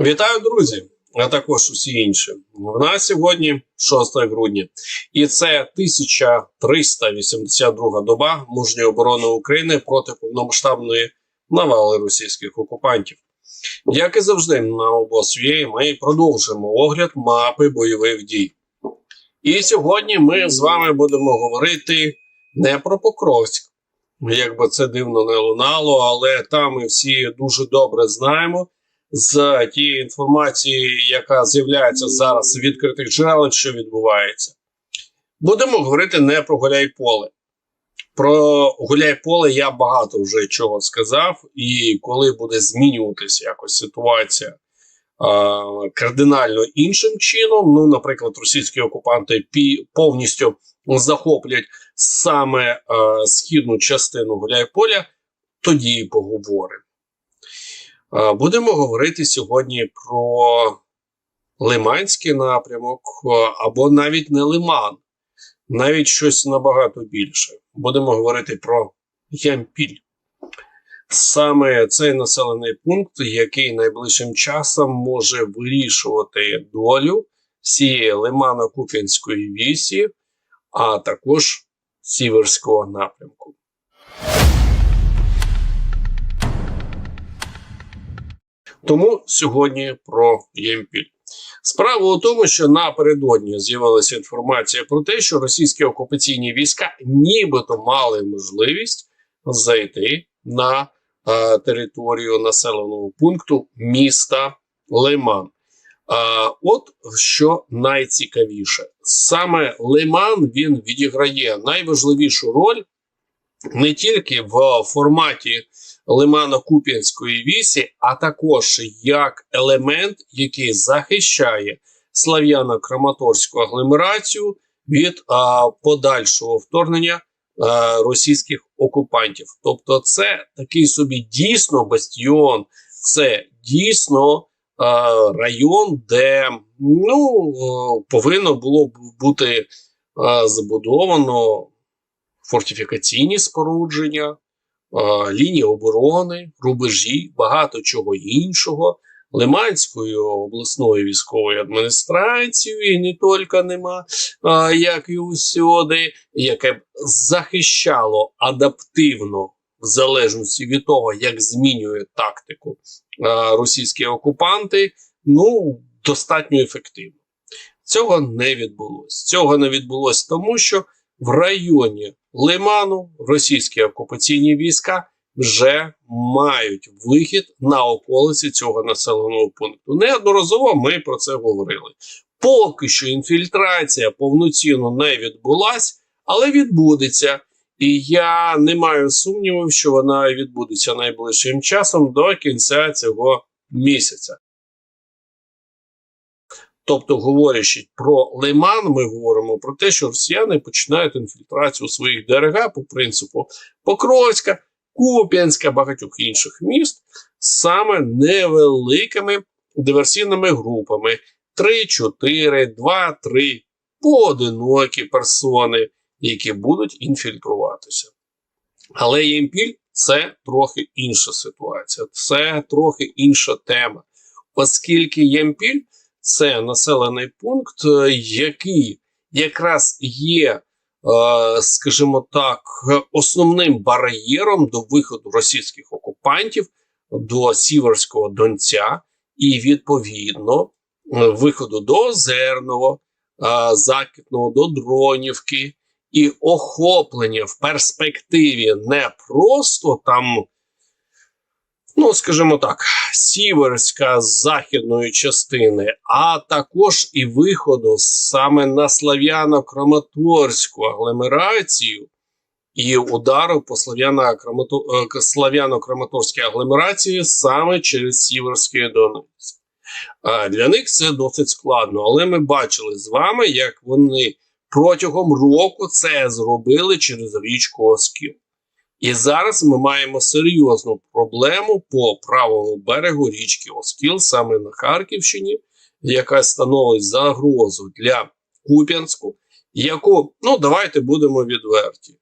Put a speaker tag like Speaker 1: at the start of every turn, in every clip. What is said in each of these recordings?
Speaker 1: Вітаю, друзі, а також усі інші. В нас сьогодні 6 грудня, і це 1382 доба мужньої оборони України проти повномасштабної навали російських окупантів. Як і завжди, на обосві ми продовжимо огляд мапи бойових дій. І сьогодні ми з вами будемо говорити не про Покровськ, як би це дивно не лунало, але там ми всі дуже добре знаємо з тієї інформації, яка з'являється зараз в відкритих джерелах, що відбувається. Будемо говорити не про Гуляйполе. Про Гуляйполе я багато вже чого сказав, і коли буде змінюватися якось ситуація е, кардинально іншим чином, ну, наприклад, російські окупанти повністю захоплять саме е, східну частину Гуляйполя, тоді поговоримо. Е, Будемо говорити сьогодні про Лиманський напрямок, е, або навіть не Лиман, навіть щось набагато більше. Будемо говорити про Ямпіль. Саме цей населений пункт, який найближчим часом може вирішувати долю всієї Лимано-Куп'янської вісі, а також Сіверського напрямку. Тому сьогодні про Ємпіль. Справа у тому, що напередодні з'явилася інформація про те, що російські окупаційні війська нібито мали можливість зайти на е, територію населеного пункту міста Лиман. Е, от що найцікавіше, саме Лиман він відіграє найважливішу роль не тільки в форматі Лимано-Куп'янської вісі, а також як елемент, який захищає слав'яно-краматорську агломерацію від а, подальшого вторгнення а, російських окупантів. Тобто, це такий собі дійсно бастіон, це дійсно а, район, де ну, повинно було бути а, забудовано фортифікаційні спорудження лінії оборони, рубежі, багато чого іншого. Лиманською обласною військовою адміністрацією і не тільки нема, а, як і усюди, яке б захищало адаптивно, в залежності від того, як змінює тактику а, російські окупанти, ну достатньо ефективно. Цього не відбулося. Цього не відбулося тому, що в районі Лиману російські окупаційні війська вже мають вихід на околиці цього населеного пункту. Неодноразово ми про це говорили. Поки що інфільтрація повноцінно не відбулась, але відбудеться. І я не маю сумнівів, що вона відбудеться найближчим часом до кінця цього місяця. Тобто, говорячи про Лиман, ми говоримо про те, що росіяни починають інфільтрацію своїх ДРГ по принципу Покровська, Куп'янська, багатьох інших міст саме невеликими диверсійними групами: 3, 4, 2, 3 поодинокі персони, які будуть інфільтруватися. Але Ємпіль це трохи інша ситуація, це трохи інша тема, оскільки Ємпіль це населений пункт, е, який якраз є, е, скажімо так, основним бар'єром до виходу російських окупантів до Сіверського Донця, і відповідно виходу до Озерного, е, Закитного, до Дронівки, і охоплення в перспективі не просто там ну скажімо так, сіверська з західної частини, а також і виходу саме на слав'яно-краматорську агломерацію і удару по слав'яно-краматорській агломерації саме через Сіверський Донець. Для них це досить складно, але ми бачили з вами, як вони протягом року це зробили через річку Оскіл. І зараз ми маємо серйозну проблему по правому берегу річки Оскіл, саме на Харківщині, яка становить загрозу для Куп'янську, яку, ну давайте будемо відверті,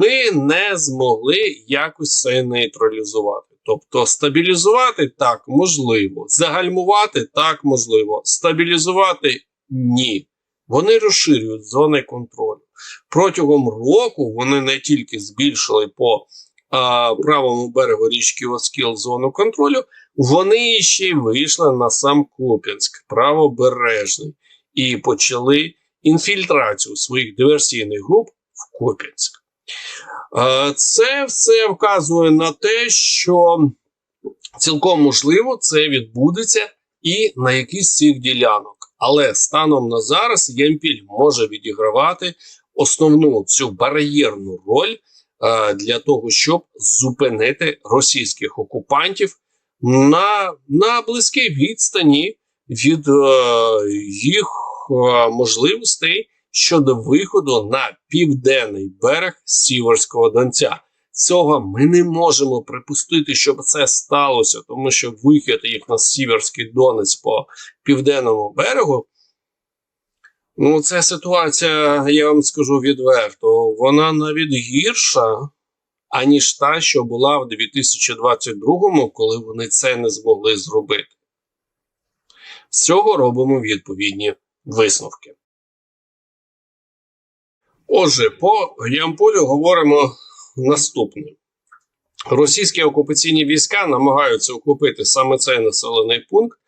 Speaker 1: ми не змогли якось це нейтралізувати. Тобто стабілізувати так можливо, загальмувати так можливо, стабілізувати ні. Вони розширюють зони контролю. Протягом року вони не тільки збільшили по а, правому берегу річки Оскіл зону контролю, вони ще й вийшли на сам Куп'янськ, правобережний, і почали інфільтрацію своїх диверсійних груп в Куп'янськ. Це все вказує на те, що цілком можливо це відбудеться і на якійсь з цих ділянок. Але станом на зараз Ємпіль може відігравати основну цю бар'єрну роль е, для того, щоб зупинити російських окупантів на, на близькій відстані від е, їх е, можливостей щодо виходу на південний берег Сіверського Донця. Цього ми не можемо припустити, щоб це сталося, тому що вихід їх на Сіверський Донець по південному берегу. Ну, це ситуація, я вам скажу відверто, вона навіть гірша, аніж та, що була в 2022-му, коли вони це не змогли зробити. З цього робимо відповідні висновки. Отже, по Ямполю говоримо наступне: російські окупаційні війська намагаються охопити саме цей населений пункт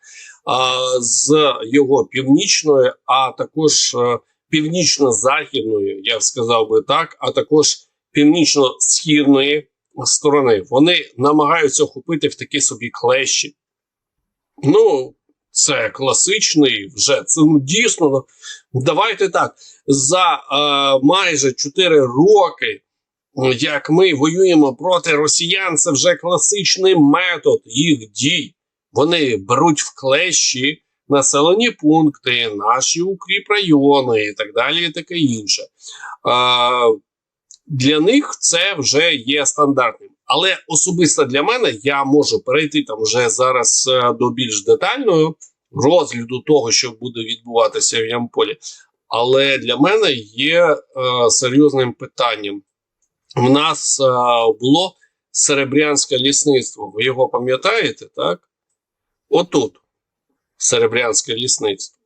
Speaker 1: а, з його північної, а також е, північно-західної, я б сказав би так, а також північно-східної сторони. Вони намагаються охопити в такі собі клещі. Ну, це класичний вже це ну, дійсно. Давайте так за е, майже 4 роки, як ми воюємо проти росіян, це вже класичний метод їх дій. Вони беруть в клещі населені пункти, наші укріп райони і так далі, і таке інше. Е, для них це вже є стандартним. Але особисто для мене я можу перейти там вже зараз е, до більш детального розгляду того, що буде відбуватися в Ямполі. Але для мене є е, серйозним питанням. В нас е, було серебрянське лісництво. Ви його пам'ятаєте, так? Отут серебрянське лісництво.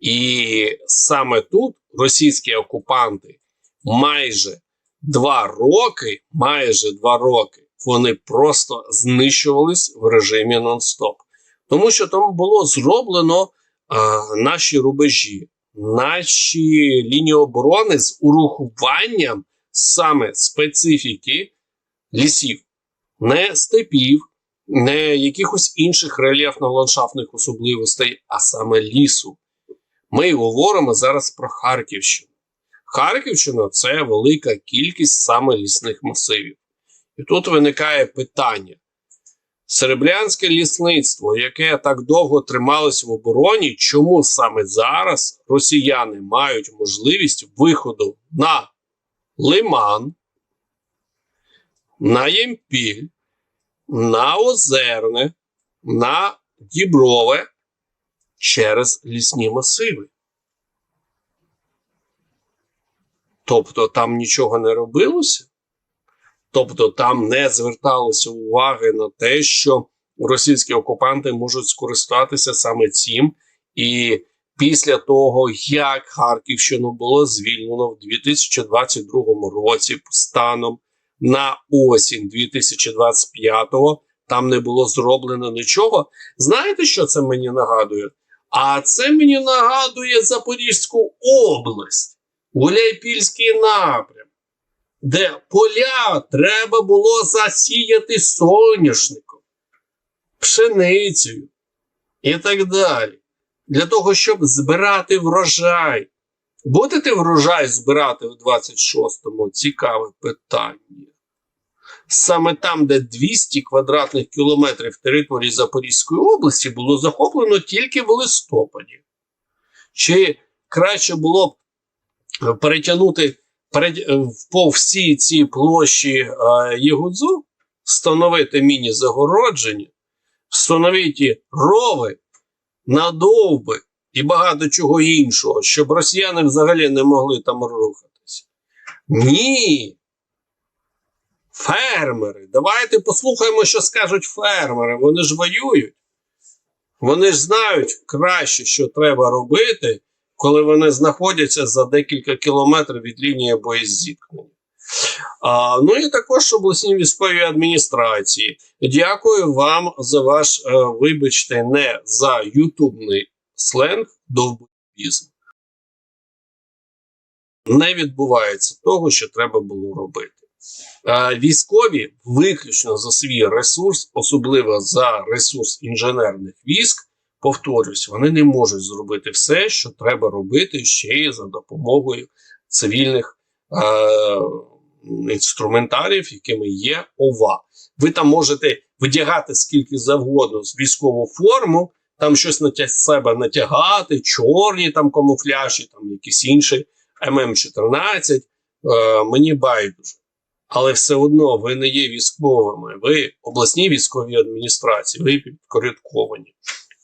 Speaker 1: І саме тут російські окупанти майже два роки, майже два роки, вони просто знищувались в режимі нон-стоп. Тому що там було зроблено а, наші рубежі, наші лінії оборони з урахуванням саме специфіки лісів, не степів, не якихось інших рельєфно-ландшафтних особливостей, а саме лісу. Ми говоримо зараз про Харківщину. Харківщина це велика кількість саме лісних масивів. І тут виникає питання: Серебрянське лісництво, яке так довго трималось в обороні, чому саме зараз росіяни мають можливість виходу на Лиман, на Ємпіль, на Озерне, на Діброве через лісні масиви? Тобто там нічого не робилося? Тобто там не зверталося уваги на те, що російські окупанти можуть скористатися саме цим. І після того, як Харківщину було звільнено в 2022 році, станом на осінь 2025-го, там не було зроблено нічого. Знаєте, що це мені нагадує? А це мені нагадує Запорізьку область, Гуляйпільський напрям де поля треба було засіяти соняшником, пшеницею і так далі. Для того, щоб збирати врожай. Будете врожай збирати в 26-му? Цікаве питання. Саме там, де 200 квадратних кілометрів території Запорізької області було захоплено тільки в листопаді. Чи краще було б перетягнути перед, по всій цій площі е, Єгудзу встановити міні-загородження, встановити рови, надовби і багато чого іншого, щоб росіяни взагалі не могли там рухатися. Ні. Фермери. Давайте послухаємо, що скажуть фермери. Вони ж воюють. Вони ж знають краще, що треба робити, коли вони знаходяться за декілька кілометрів від лінії боєзіткнення. А, ну і також обласній військовій адміністрації. Дякую вам за ваш, е, вибачте, не за ютубний сленг довбоїзм. Не відбувається того, що треба було робити. Е, військові виключно за свій ресурс, особливо за ресурс інженерних військ, повторюсь, вони не можуть зробити все, що треба робити ще й за допомогою цивільних е, інструментарів, якими є ОВА. Ви там можете видягати скільки завгодно з військову форму, там щось на себе натягати, чорні там камуфляжі, там якісь інші ММ14. Е, мені байдуже. Але все одно ви не є військовими, ви обласні військові адміністрації, ви підпорядковані.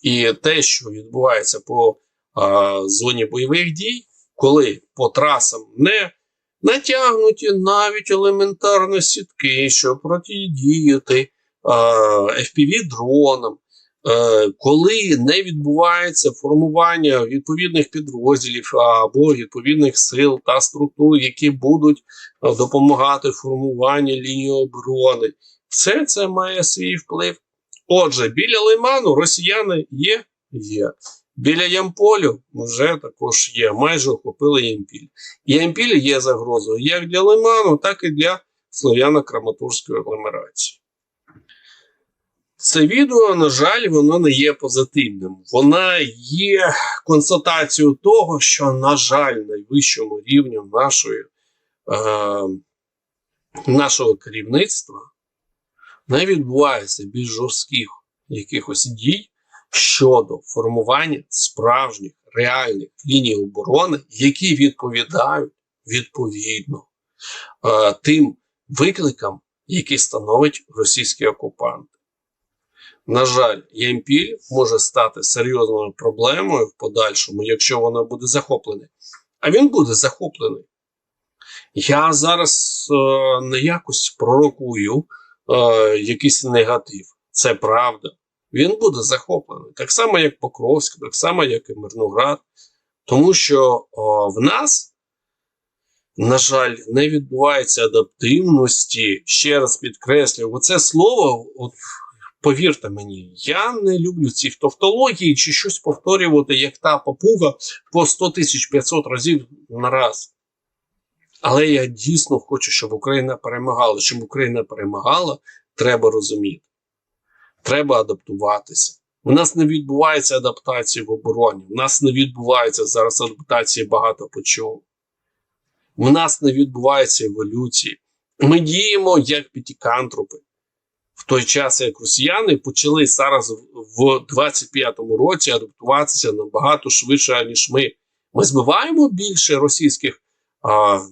Speaker 1: І те, що відбувається по а, зоні бойових дій, коли по трасам не натягнуті навіть елементарно сітки, щоб протидіяти FPV-дронам, Е, коли не відбувається формування відповідних підрозділів або відповідних сил та структур, які будуть е, допомагати формуванню лінії оборони, все це має свій вплив. Отже, біля Лиману росіяни є, є. Біля Ямполю вже також є. Майже охопили Ямпіль. Ямпіль є загрозою як для Лиману, так і для слов'яно-краматорської агломерації. Це відео, на жаль, воно не є позитивним. Вона є констатацією того, що, на жаль, найвищому рівню нашої, е, нашого керівництва не відбувається більш жорстких якихось дій щодо формування справжніх реальних ліній оборони, які відповідають відповідно е, тим викликам, які становить російський окупант. На жаль, Ємпіль може стати серйозною проблемою в подальшому, якщо вона буде захоплена. А він буде захоплений. Я зараз е, не якось пророкую е, якийсь негатив. Це правда. Він буде захоплений. Так само, як Покровськ, так само, як і Мирноград. Тому що о, в нас, на жаль, не відбувається адаптивності. Ще раз підкреслюю, оце слово. от Повірте мені, я не люблю ці тавтології чи щось повторювати, як та папуга по 100 тисяч 500 разів на раз. Але я дійсно хочу, щоб Україна перемагала. Щоб Україна перемагала, треба розуміти. Треба адаптуватися. У нас не відбувається адаптації в обороні. У нас не відбувається зараз адаптації багато по чому. У нас не відбувається еволюції. Ми діємо як п'ятикантропи в той час, як росіяни почали зараз в 25-му році адаптуватися набагато швидше, ніж ми. Ми збиваємо більше російських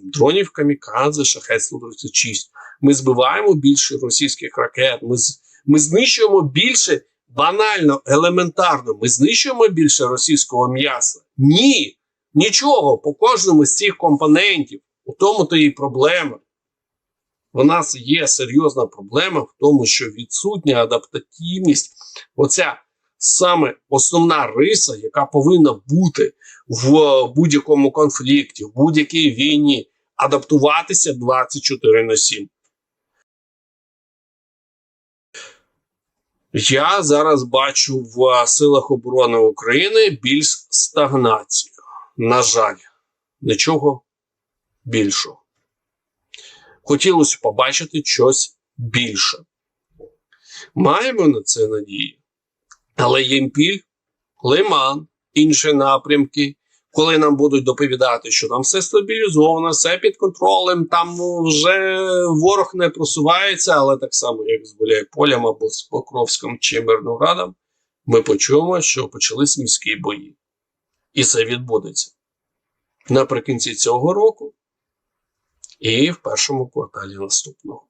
Speaker 1: дронів камікадзе, шахет 136 Ми збиваємо більше російських ракет. Ми ми знищуємо більше банально, елементарно. Ми знищуємо більше російського м'яса. Ні, нічого по кожному з цих компонентів. У тому то і проблема. У нас є серйозна проблема в тому, що відсутня адаптативність, оця саме основна риса, яка повинна бути в будь-якому конфлікті, в будь-якій війні, адаптуватися 24 на 7. Я зараз бачу в силах оборони України більш стагнацію. На жаль, нічого більшого хотілося побачити щось більше. Маємо на це надію. Але Ємпіль, Лиман, інші напрямки, коли нам будуть доповідати, що там все стабілізовано, все під контролем, там вже ворог не просувається, але так само, як з Гуляйполем або з Покровськом чи Мирноградом, ми почуємо, що почались міські бої. І це відбудеться наприкінці цього року і в першому кварталі наступного.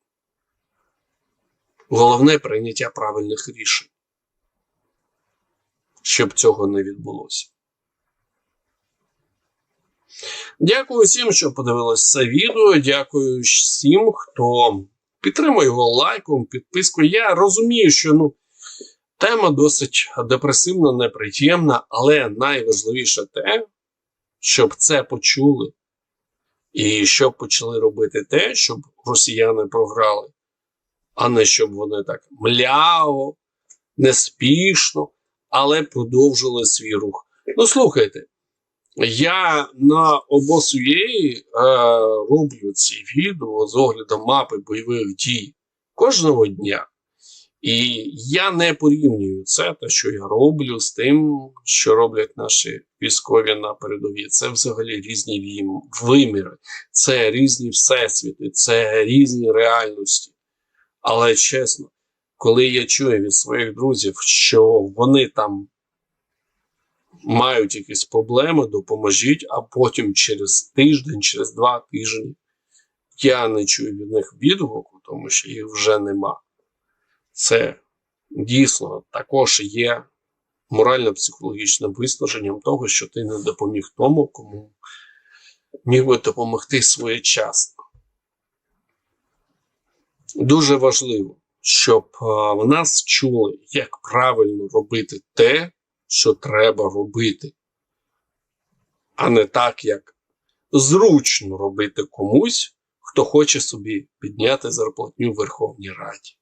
Speaker 1: Головне прийняття правильних рішень, щоб цього не відбулося. Дякую всім, що подивилися це відео. Дякую всім, хто підтримуй його лайком, підпискою. Я розумію, що ну, тема досить депресивна, неприємна, але найважливіше те, щоб це почули. І щоб почали робити те, щоб росіяни програли, а не щоб вони так мляво, неспішно, але продовжили свій рух. Ну, слухайте, я на обосуєї е, роблю ці відео з оглядом мапи бойових дій кожного дня. І я не порівнюю це, те, що я роблю, з тим, що роблять наші військові на передовій. Це взагалі різні виміри, це різні всесвіти, це різні реальності. Але чесно, коли я чую від своїх друзів, що вони там мають якісь проблеми, допоможіть, а потім через тиждень, через два тижні я не чую від них відгуку, тому що їх вже нема. Це дійсно також є морально-психологічним виснаженням того, що ти не допоміг тому, кому міг би допомогти своєчасно. Дуже важливо, щоб в нас чули, як правильно робити те, що треба робити, а не так, як зручно робити комусь, хто хоче собі підняти зарплатню в Верховній Раді.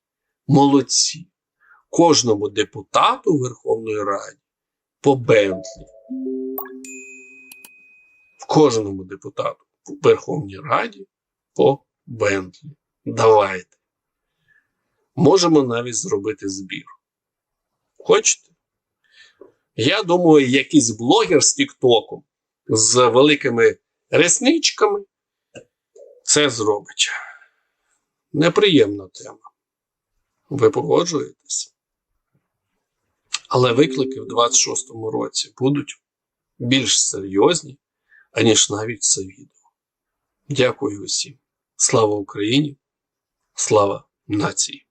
Speaker 1: Молодці. Кожному депутату Верховної Ради по Бентлі. Кожному депутату в Верховній Раді по Бентлі. Давайте. Можемо навіть зробити збір. Хочете? Я думаю, якийсь блогер з Тіктоком з великими ресничками це зробить. Неприємна тема. Ви погоджуєтесь? Але виклики в 26-му році будуть більш серйозні, аніж навіть це відео. Дякую усім. Слава Україні! Слава нації!